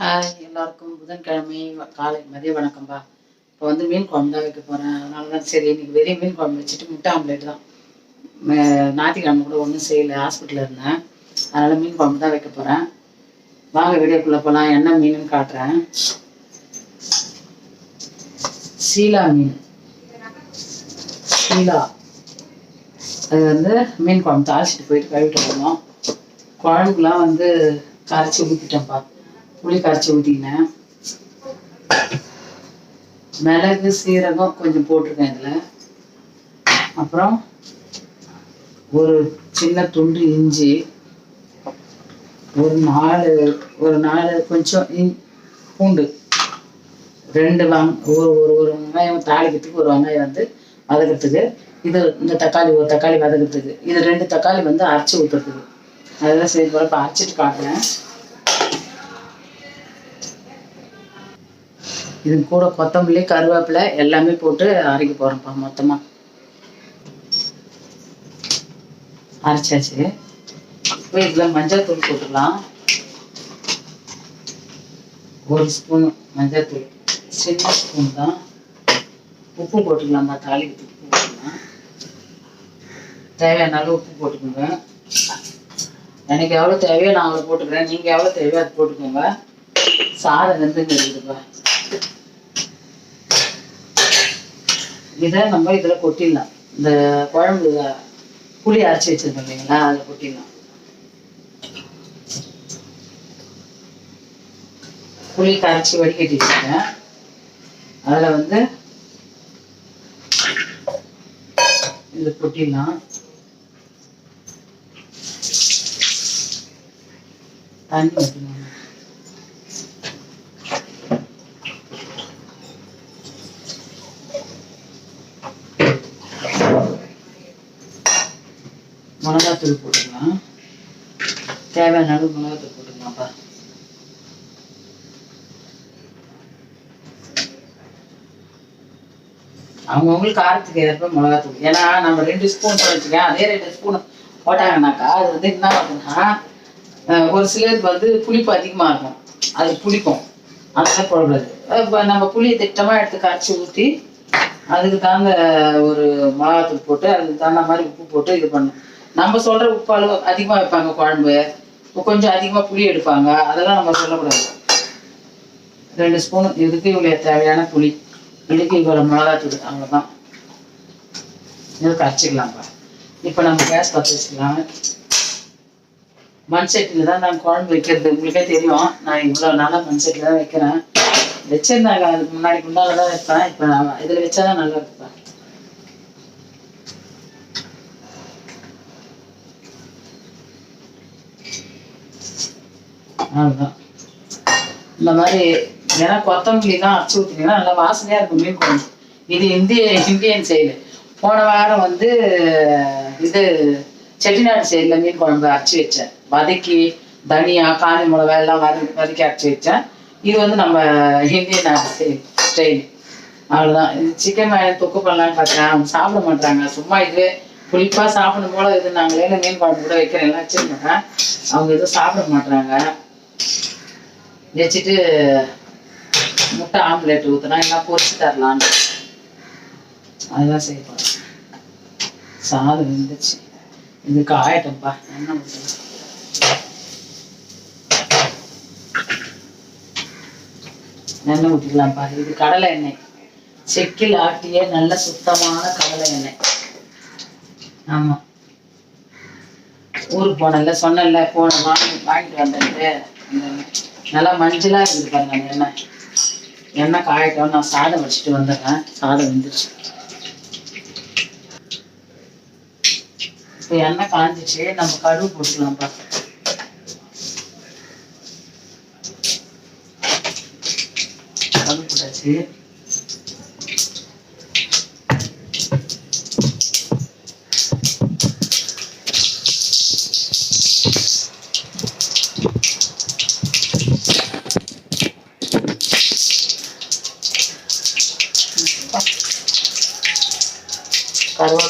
Hi எல்லாருக்கும் புதன்கிழமை காலை மதிய வணக்கம்பா. இப்போ வந்து மீன் குழம்பு தான் வைக்க போகிறேன் அதனால தான் சரி இன்னைக்கு வெறும் மீன் குழம்பு வச்சுட்டு முட்டை ஆம்லேட் தான். ஞாயிற்றுக்கிழமை கூட ஒன்றும் செய்யலை ஹாஸ்பிட்டலில் இருந்தேன். அதனால் மீன் குழம்பு தான் வைக்க போகிறேன் வாங்க வீடியோக்குள்ளே போகலாம் என்ன மீனுன்னு காட்டுறேன். சீலா மீன். சீலா. அது வந்து மீன் குழம்பு தாளிச்சிட்டு போயிட்டு கழுவிட்டு போகணும் குழம்புலாம் வந்து கரைச்சி ஊற்றிட்டேன்ப்பா புளி கரைச்சி ஊற்றிக்கினேன் மிளகு சீரகம் கொஞ்சம் போட்டிருக்கேன் இதில். அப்புறம் ஒரு சின்ன துண்டு இஞ்சி ஒரு நாலு ஒரு நாலு கொஞ்சம் இஞ்- பூண்டு. ரெண்டு வாங் ஒரு ஒரு ஒரு வெங்காயம் தாளிக்கிறதுக்கு ஒரு வெங்காயம் வந்து வதக்கிறதுக்கு இது இந்த தக்காளி ஒரு தக்காளி வதக்கிறதுக்கு இது ரெண்டு தக்காளி வந்து அரைச்சி ஊற்றுறதுக்கு அதெல்லாம் சரி போல இப்போ அரைச்சிட்டு காட்டுறேன். இது கூட கொத்தமல்லி கருவேப்பிலை எல்லாமே போட்டு அரைக்க போகிறோம்ப்பா மொத்தமாக அரைச்சாச்சு. இப்போ இதில் மஞ்சள் தூள் போட்டுக்கலாம். ஒரு ஸ்பூன் மஞ்சள் தூள். சின்ன ஸ்பூன் தான். உப்பு போட்டுக்கலாம்ப்பா தாளிக்கு உப்பு போட்டுக்கலாம். தேவையான அளவு உப்பு போட்டுக்கோங்க. எனக்கு எவ்வளோ தேவையோ நான் அவ்வளோ போட்டுக்கிறேன். நீங்கள் எவ்வளோ தேவையோ அது போட்டுக்கோங்க. சாதம் வெந்துங்க இருக்குதுப்பா. இதை நம்ம இதில் கொட்டிடலாம். இந்த குழம்பு புளி அரைச்சி வச்சிருக்கோம் இல்லைங்களா அதில் கொட்டிடலாம். புளி கரைச்சி வடிகட்டி வச்சுருக்கேன். அதில் வந்து இது கொட்டிடலாம். தண்ணி ஊற்றணும் மிளகாத்தூள் போட்டுக்கலாம் தேவையான அளவு மிளகாத்தூள் போட்டுக்கலாம்ப்பா அவங்கவுங்களுக்கு காரத்துக்கு ஏற்ப மிளகாத்தூள் ஏன்னா நம்ம ரெண்டு ஸ்பூன் வச்சுக்கேன் அதே ரெண்டு ஸ்பூன் போட்டாங்கன்னாக்கா அது வந்து என்ன ஆகுதுன்னா அஹ், ஒரு சிலருக்கு வந்து புளிப்பு அதிகமாக இருக்கும். அது புளிக்கும். அதனால போடக்கூடாது. இப்போ நம்ம புளியை திட்டமாக எடுத்து கரைச்சி ஊற்றி அதுக்கு தகுந்த ஒரு மிளகாத்தூள் போட்டு அதுக்கு தகுந்த மாதிரி உப்பு போட்டு இது பண்ணும் நம்ம சொல்ற உப்பு அளவு அதிகமாக வைப்பாங்க குழம்பு. கொஞ்சம் அதிகமாக புளி எடுப்பாங்க. அதெல்லாம் நம்ம சொல்லக்கூடாது. ரெண்டு ஸ்பூன் இதுக்கு இவ்வளோ தேவையான புளி. இதுக்கு இவ்வளோ மிளகாத்தூள். அவ்வளோதான் இது கரைச்சிக்கலாம்ப்பா. இப்போ நம்ம கேஸ் பற்ற வச்சுக்கலாம். மண் சட்டியில் தான் நான் குழம்பு வைக்கிறது. உங்களுக்கே தெரியும். நான் இவ்வளோ நாளாக மண் சட்டியில் தான் வைக்கிறேன். வச்சிருந்தாங்க. அதுக்கு முன்னாடி குண்டால தான் வைப்பேன். இப்போ நான் இதில் வச்சா தான் நல்லா இருப்பேன் அவ்வளோதான் இந்த மாதிரி ஏன்னா கொத்தமல்லி தான் அரைச்சி ஊற்றினீங்கன்னா நல்லா வாசனையாக இருக்கும் மீன் குழம்பு. இது இந்திய இந்தியன் சைடு போன வாரம் வந்து இது செட்டிநாடு சைடில் மீன் குழம்பு அரைச்சி வச்சேன். வதக்கி தனியா காஞ்சி மிளகா எல்லாம் வத வதக்கி அரைச்சி வச்சேன். இது வந்து நம்ம இந்தியன் நாடு ஸ்டைல். அவ்வளோதான் இது சிக்கன் வாங்கி தொக்கு பண்ணலான்னு பார்த்தேன் அவங்க சாப்பிட மாட்டாங்க சும்மா இதுவே புளிப்பாக சாப்பிடும் போல இது நாங்களே மீன் குழம்பு கூட வைக்கிறேன் எல்லாம் வச்சுருந்தேன் அவங்க எதுவும் சாப்பிட மாட்டாங்க வச்சுட்டு முட்டை ஆம்லேட் ஊற்றினா எல்லாம் பொரிச்சு தரலான்னு. அதெல்லாம் செய்ய போகிறேன் சாதம் இருந்துச்சு இதுக்கு ஆயிட்டோம்ப்பா என்ன பண்ணுறது எண்ணெய் ஊற்றிக்கலாம்ப்பா இது கடலை எண்ணெய். செக்கில் ஆட்டிய நல்ல சுத்தமான கடலை எண்ணெய். ஆமாம் ஊருக்கு போனேன்ல சொன்னேன்ல போன வாங்கி வாங்கிட்டு வந்தேன்ட்டு. நல்லா மஞ்சளாக இருக்குது பாருங்க அந்த எண்ணெய். எண்ணெய் காயட்டும். நான் சாதம் வச்சுட்டு வந்துடுறேன். சாதம் வந்துருச்சு. இப்போ எண்ணெய் காஞ்சிச்சு நம்ம கடுகு போட்டுக்கலாம்ப்பா கடுகு போட்டாச்சு.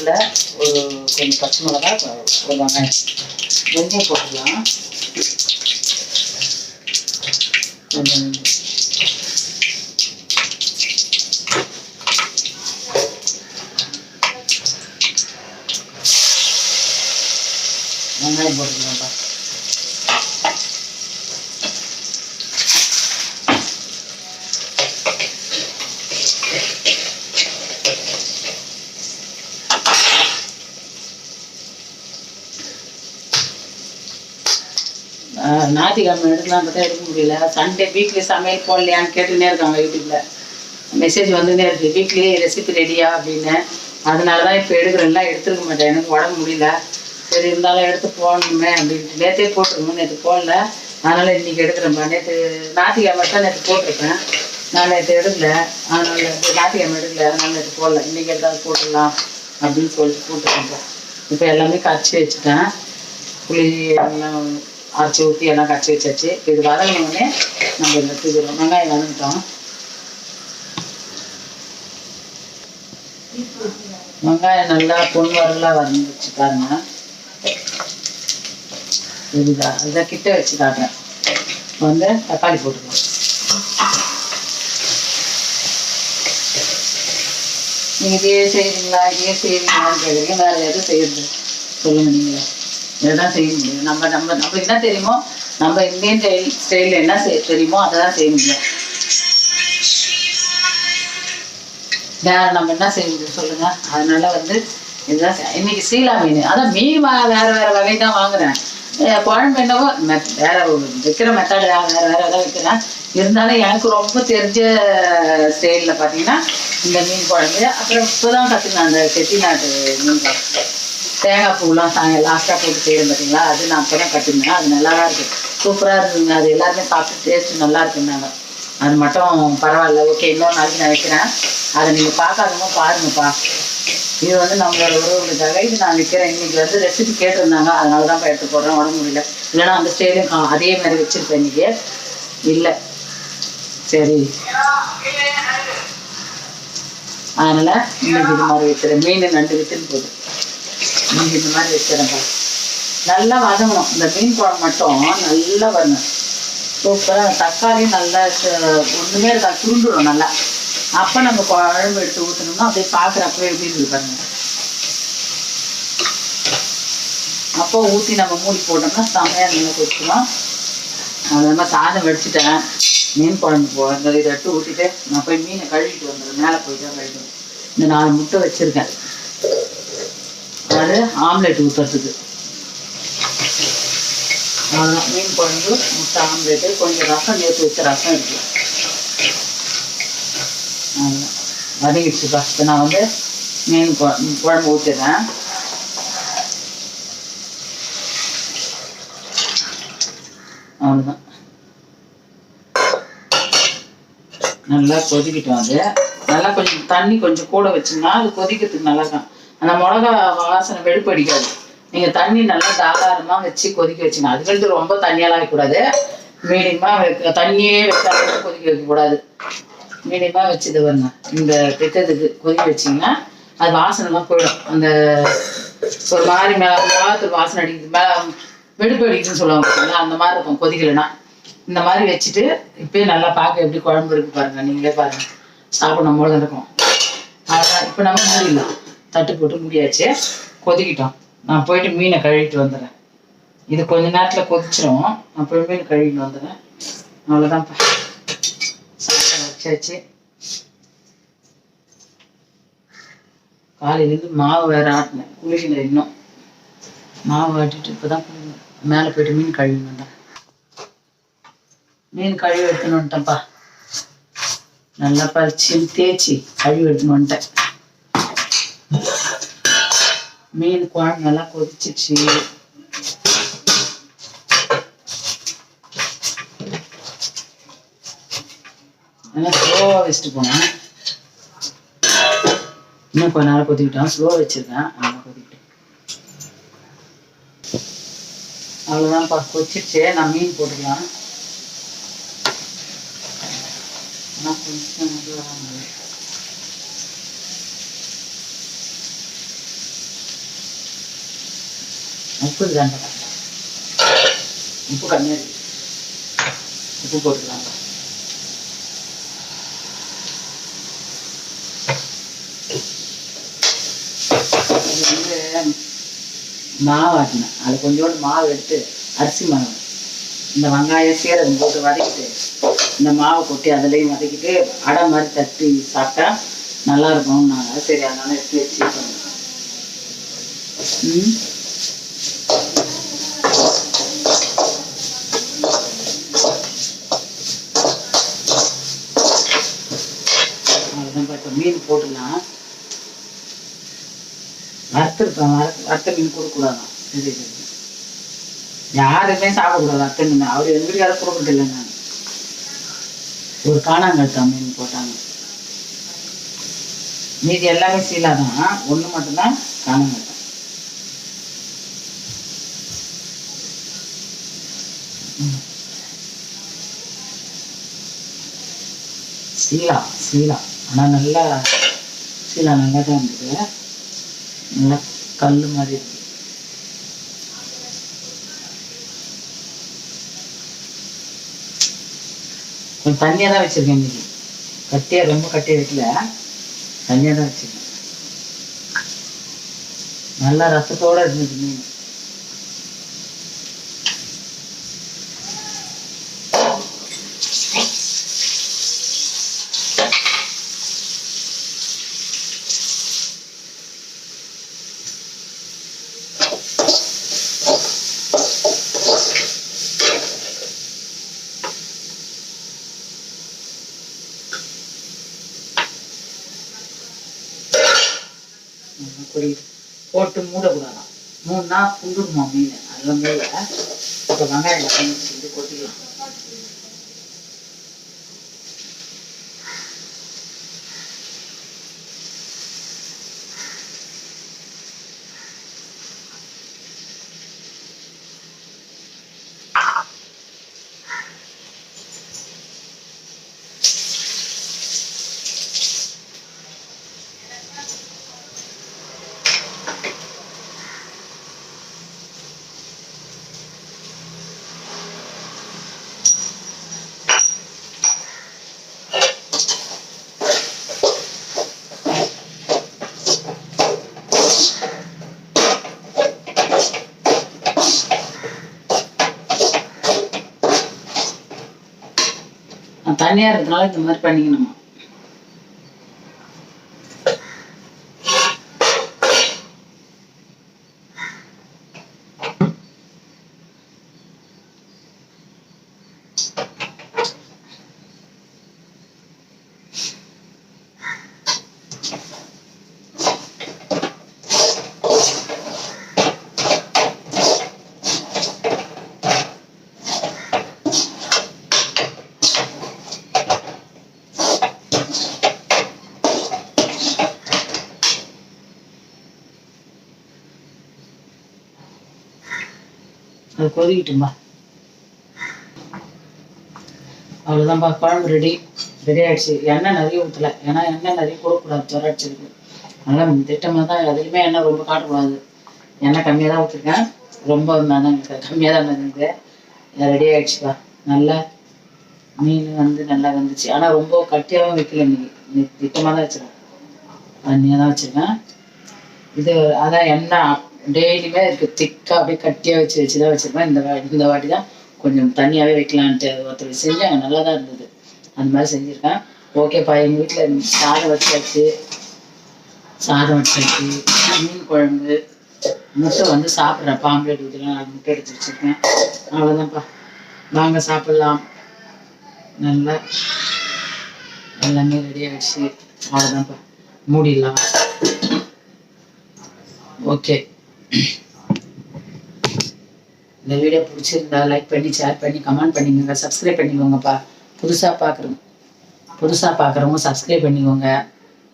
கருவேப்பிலை ஒரு கொஞ்சம் பச்சை மிளகா ஒரு வெங்காயம் வெந்தயம் போட்டுக்கலாம். வெங்காயம் போட்டுக்கலாம்ப்பா ஞாயிற்றுக்கிழமை எடுக்கலாம் பார்த்தா எடுக்க முடியல. சண்டே வீக்லி சமையல் போடலையான்னு கேட்டுனே இருக்காங்க யூடியூப்ல மெசேஜ் வந்துனே இருக்கு. வீக்லி ரெசிபி ரெடியா அப்படின்னு. அதனால தான் இப்போ எடுக்கிறேன்லாம் எடுத்துருக்க மாட்டேன். எனக்கு உடம்பு முடியல. சரி இருந்தாலும் எடுத்து போடணுமே அப்படின்ட்டு. நேற்றே போட்டிருந்தோம். நேற்று போடல. அதனால் இன்னைக்கு எடுக்கிறேன்ப்பா நேற்று ஞாயிற்றுக்கிழமை தான் நேற்று போட்டிருப்பேன். நான் நேற்று எடுக்கல. அதனால் ஞாயிற்றுக்கிழமை எடுக்கல. அதனால் நேற்று போடல. இன்றைக்கி எடுத்தாலும் போட்டுடலாம் அப்படின்னு சொல்லிட்டு போட்டுருக்கேன் இப்போ எல்லாமே கரைச்சி வச்சுட்டேன். புளி எல்லாம் அரைச்சி ஊற்றி எல்லாம் கரைச்சி வச்சாச்சு. இப்போ இது வதங்கினோடனே நம்ம இதில் தூக்கிறோம் வெங்காயம் வதங்கிட்டோம். வெங்காயம் நல்லா பொன் வரலாக வந்துச்சு பாருங்க. இதுதா இதை கிட்ட வச்சு காட்டுறேன். வந்து தக்காளி போட்டுக்கலாம். நீங்கள் இதையே செய்வீங்களா இதே செய்வீங்களான்னு கேட்குறீங்க வேறு எதுவும் செய்யறது சொல்லுங்கள் நீங்களே. இதுதான் செய்ய முடியும். நம்ம நம்ம நம்ம என்ன தெரியுமோ? நம்ம இந்தியன் ஸ்டைல் ஸ்டைலில் என்ன செய்ய தெரியுமோ அதை தான் செய்ய முடியும். வேற நம்ம என்ன செய்ய முடியும் சொல்லுங்க. அதனால வந்து இதுதான் இன்னைக்கு சீலா மீன். அதான் மீன் வா வேற வேற வகை தான் வாங்குறேன். குழம்பு என்னவோ மெத்- வேற வைக்கிற மெத்தடு வேற வேற ஏதாவது வைக்கிறேன். இருந்தாலும் எனக்கு ரொம்ப தெரிஞ்ச ஸ்டைலில் பார்த்தீங்கன்னா இந்த மீன் குழம்பு. அப்புறம் இப்போதான் கற்றுக்கினேன் அந்த செட்டிநாட்டு மீன் குழம்பு. தேங்காய் பூலாம் சாயங்காலம் லாஸ்ட்டாக போட்டு செய்யறேன் பார்த்தீங்களா அது நான் அப்போ தான் அது நல்லா தான் இருக்குது சூப்பராக இருந்ததுங்க. அது எல்லாருமே சாப்பிட்டு டேஸ்ட் நல்லா இருக்குன்னாங்க அது மட்டும் பரவாயில்ல. ஓகே இன்னொரு நாளைக்கு நான் வைக்கிறேன். அதை நீங்கள் பார்க்காதவங்க பாருங்கப்பா. இது வந்து நம்மளோட உறவுகளுக்காக இது நான் வைக்கிறேன். இன்னைக்கு வந்து ரெசிபி கேட்டிருந்தாங்க. அதனால தான் எடுத்து போடுறேன். உடம்பு முடியல. இல்லைன்னா அந்த ஸ்டைலையும் அதே மாதிரி வச்சுருப்பேன் இன்னைக்கு. இல்லை. சரி. அதனால் இன்னைக்கு இது மாதிரி வைக்கிறேன். மீன் நண்டு வித்துன்னு போதும் நீங்க இந்த மாதிரி வச்சிருங்க. நல்லா வதங்கணும். இந்த மீன் குழம்பு மட்டும் நல்லா வரணும் சூப்பராக தக்காளியும் நல்லா ஒன்றுமே ஒண்ணுமே இருக்கா சுருண்டுடும் நல்லா. அப்போ நம்ம குழம்பு எடுத்து ஊற்றணும்னா அப்படியே பார்க்குறப்ப எப்படி இருக்குது பாருங்க. அப்போ ஊற்றி நம்ம மூடி போட்டோம்னா செம்மையாக நல்லா கொதிச்சிடும் அது மாதிரி சாதம் வடிச்சிட்டேன். மீன் குழம்பு போ இதை எடுத்து ஊற்றிட்டு நான் போய் மீனை கழுவிட்டு வந்துடுறேன். மேலே போயிட்டு கழுவிட்டு இந்த நாலு முட்டை வச்சுருக்கேன். அது ஆம்லெட் ஊற்றுறதுக்கு அவ்வளோதான் மீன் குழம்பு முட்டை ஆம்லெட்டு கொஞ்சம் ரசம் நேற்று வச்ச ரசம் இருக்கு. வதங்கிடுச்சு ஃபஸ்ட்டு நான் வந்து மீன் குழம்பு குழம்பு ஊற்றிடுறேன் அவ்வளோதான் நல்லா கொதிக்கிட்டோம் அது. நல்லா கொஞ்சம் தண்ணி கொஞ்சம் கூட வச்சோம்னா அது கொதிக்கிறதுக்கு நல்லா தான் அந்த மிளகா வாசனை வெடுப்பு அடிக்காது. நீங்க தண்ணி நல்லா தாராளமா வச்சு கொதிக்க வச்சுங்க அதுக்கு ரொம்ப தண்ணியெல்லாம் வைக்கக்கூடாது. மீடியமா வைக்க தண்ணியே வைக்காத கொதிக்க வைக்கக்கூடாது. மீடியமா வச்சுது வருங்க இந்த திட்டத்துக்கு கொதிக்க வச்சீங்கன்னா அது வாசனைலாம் போயிடும். அந்த ஒரு மாதிரி மேலே மிளகாத்தூள் வாசனை அடிக்குது. மேல வெடுப்பு அடிக்குதுன்னு சொல்லுவாங்க பார்த்தீங்களா அந்த மாதிரி இருக்கும். கொதிக்கலைன்னா. இந்த மாதிரி வச்சுட்டு இப்பயே நல்லா பார்க்க எப்படி குழம்பு இருக்கு பாருங்க. நீங்களே பாருங்க. சாப்பிடும் போது இருக்கும். அதான் இப்போ நம்ம மூடிடலாம். தட்டு போட்டு முடியாச்சு. கொதிக்கிட்டோம். நான் போயிட்டு மீனை கழுவிட்டு வந்துடுறேன். இது கொஞ்ச நேரத்தில் கொதிச்சிரும். அப்புறம் மீன் கழுவிட்டு வந்துடுறேன். அவ்வளோதான்ப்பா சாதம் வச்சாச்சு. காலையிலேருந்து மாவு வேற ஆட்டினேன். குளிக்கல இன்னும். மாவு ஆட்டிட்டு இப்போ தான் மேலே போயிட்டு மீன் கழுவி வந்தேன். மீன் கழுவி எடுத்துன்னு வந்துட்டேன்ப்பா. நல்லா பறிச்சு தேய்ச்சி கழுவி எடுத்துன்னு வந்துட்டேன். மீன் குழம்பு நல்லா கொதிச்சிச்சு நல்லா ஸ்லோவாக வச்சுட்டு போனேன். இன்னும் கொஞ்ச நேரம் கொதிக்கிட்டோம். ஸ்லோ வச்சிருக்கேன். நல்லா கொதிக்கிட்டேன் அவ்வளோதான்ப்பா கொதிச்சிருச்சு. நான் மீன் போட்டுக்கலாம். ஆனால் கொஞ்சம் முப்பது தாங்க உப்பு கம்மியாக உப்பு போட்டுக்கலாம். இது மாவு ஆட்டினேன் அது கொஞ்சோண்டு மாவு எடுத்து அரிசி மாவு. இந்த வெங்காயம் சீரகம் போட்டு வதக்கிட்டு இந்த மாவை கொட்டி அதுலேயும் வதக்கிட்டு அடை மாதிரி தட்டி சாப்பிட்டா நல்லா இருக்கும்னாங்க. சரி அதனால எடுத்து வச்சு ம்? மீன் போட்டுடலாம் வறுத்துருப்பேன் வறு வறுத்த மீன் கொடுக்கூடாதான் சரி சரி. யாருமே சாப்பிடக்கூடாது வறுத்த மீன். அவர் எங்க வீட்டுக்கார கொடுக்கறது இல்லை நான் ஒரு காணாங்கழுத்தா மீன் போட்டாங்க. மீதி எல்லாமே சீலா தான் ஒன்று மட்டும்தான் காணாங்கழுத்தம் சீலா சீலா. ஆனால் நல்லா சீலா நல்லா தான் இருந்தது. நல்லா கல் மாதிரி இருந்தது. கொஞ்சம் தண்ணியாக தான் வச்சிருக்கேன் இன்றைக்கி கட்டியாக ரொம்ப கட்டியாக வைக்கல. தண்ணியாக தான் வச்சிருக்கேன். நல்லா ரசத்தோட இருந்தது மீன். நல்லா போட்டு மூடக்கூடாதான். மூணு நாள் புண்டுடுமா மீன்? அதில் மூட இப்போ வெங்காயம் செஞ்சு கொட்டிக்கலாம். தனியாக இருக்கிறதுனால இந்த மாதிரி பண்ணிக்கணுமா? அது அவ்வளோதான்ப்பா குழம்பு ரெடி ரெடி ஆயிடுச்சு எண்ணெய் நிறைய ஊற்றல ஏன்னா எண்ணெய் நிறைய கொடுக்கூடாது ஜுரம் அடிச்சிருக்கு. திட்டமாக தான் அதுலேயுமே எண்ணெய் ரொம்ப காட்டக்கூடாது. எண்ணெய் கம்மியாக தான் ஊற்றிருக்கேன் ரொம்ப நான் கம்மியாக தான் இருந்தது ரெடி ஆயிடுச்சுப்பா நல்லா மீன் வந்து நல்லா வந்துச்சு. ஆனால் ரொம்ப கட்டியாகவும் வைக்கல இன்னைக்கு. திட்டமாக தான் வச்சுருக்கேன். தண்ணியாக தான் வச்சுருக்கேன். இது அதான் எண்ணெய் டெய்லியுமே இருக்குது திக்காக அப்படியே கட்டியாக வச்சு வச்சு தான் வச்சுருப்பேன். இந்த வாட்டி இந்த வாட்டி தான் கொஞ்சம் தனியாகவே வைக்கலான்ட்டு ஒருத்தர் செஞ்சாங்க. நல்லா தான் இருந்தது. அந்த மாதிரி செஞ்சுருக்கேன். ஓகேப்பா எங்கள் வீட்டில் சாதம் வச்சாச்சு. சாதம் வச்சாச்சு. மீன் குழம்பு. முட்டை வந்து சாப்பிட்றேன். பாம்ப்ளேட் ஊற்றிலாம் நாலு முட்டை எடுத்து வச்சுருக்கேன். அவ்வளோதான்ப்பா வாங்க சாப்பிட்லாம். நல்லா எல்லாமே ரெடி ஆகிடுச்சு அவ்வளோதான்ப்பா மூடிடலாம். ஓகே இந்த வீடியோ பிடிச்சிருந்தா லைக் பண்ணி ஷேர் பண்ணி கமெண்ட் பண்ணிக்கோங்க. சப்ஸ்கிரைப் பண்ணிக்கோங்கப்பா. புதுசாக பார்க்குறோம் புதுசாக பார்க்குறவங்க சப்ஸ்கிரைப் பண்ணிக்கோங்க.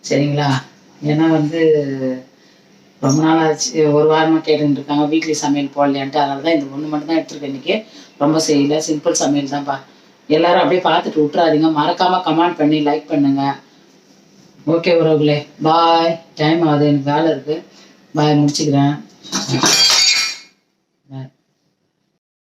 சரிங்களா? ஏன்னா வந்து ரொம்ப நாள் ஆச்சு. ஒரு வாரமாக கேட்டுட்டு இருக்காங்க. வீக்லி சமையல் போடலையான்ட்டு. அதனால தான் இந்த ஒன்று மட்டும் தான் எடுத்துருக்கேன் இன்றைக்கி ரொம்ப செய்யல. சிம்பிள் சமையல் தான்ப்பா. எல்லாரும் அப்படியே பார்த்துட்டு விட்றாதீங்க மறக்காமல் கமெண்ட் பண்ணி லைக் பண்ணுங்க. ஓகே உறவுகளே. பாய் டைம் ஆகுது. எனக்கு வேலை இருக்குது பாய் முடிச்சுக்கிறேன். Thank you.